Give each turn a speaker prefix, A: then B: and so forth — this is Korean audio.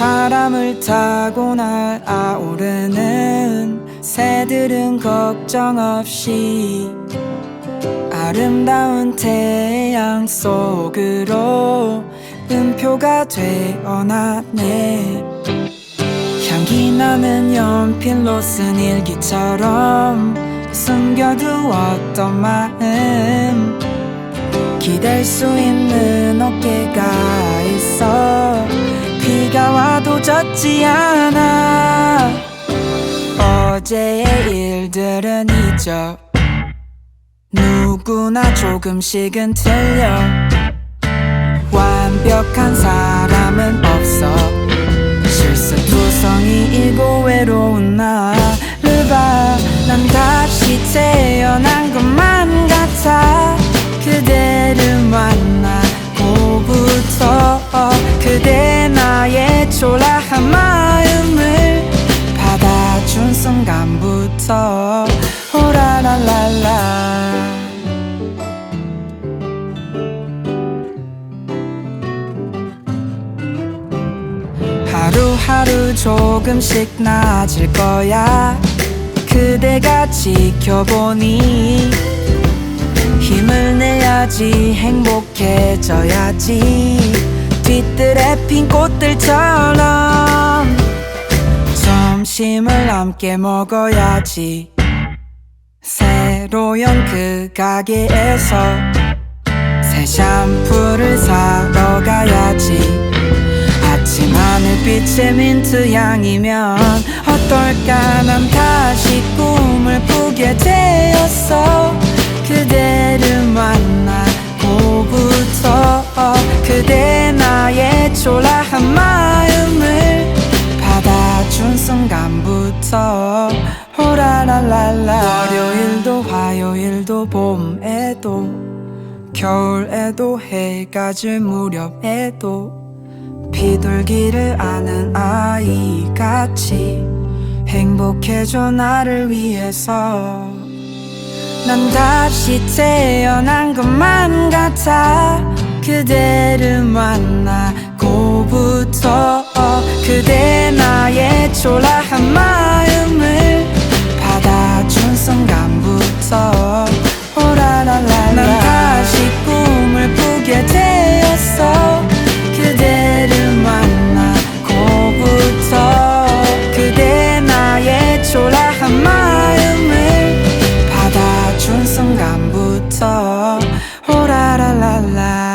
A: 바람을 타고 날아오르는 새들은 걱정 없이 아름다운 태양 속으로 음표가 되어나네. 향기 나는 연필로 쓴 일기처럼 숨겨두었던 마음. 기댈 수 있는 어깨가 있어 젖지 않아. 어제의 일들은 잊어. 누구나 조금씩은 틀려. 완벽한 사람은 없어. 실수 투성이이고 외로운 나를 봐난 다시 태어난 것만 같아 순간부터 오라랄랄라. 하루하루 조금씩 나아질 거야. 그대가 지켜보니 힘을 내야지 행복해져야지. 뒤뜰에 핀 꽃들처럼 점심을 함께 먹어야지. 새로 연그 가게에서 새 샴푸를 사러 가야지. 아침 하늘빛의 민트 향이면 어떨까? 난 다시 꿈을 꾸게 되었어. 그대를 만나 고부터 그대 나의 초라한 마 화요일도 봄에도 겨울에도 해가 질 무렵에도 비둘기를 아는 아이 같이 행복해져 나를 위해서. 난 다시 태어난 것만 같아. 그대 순간부터 오라라라라.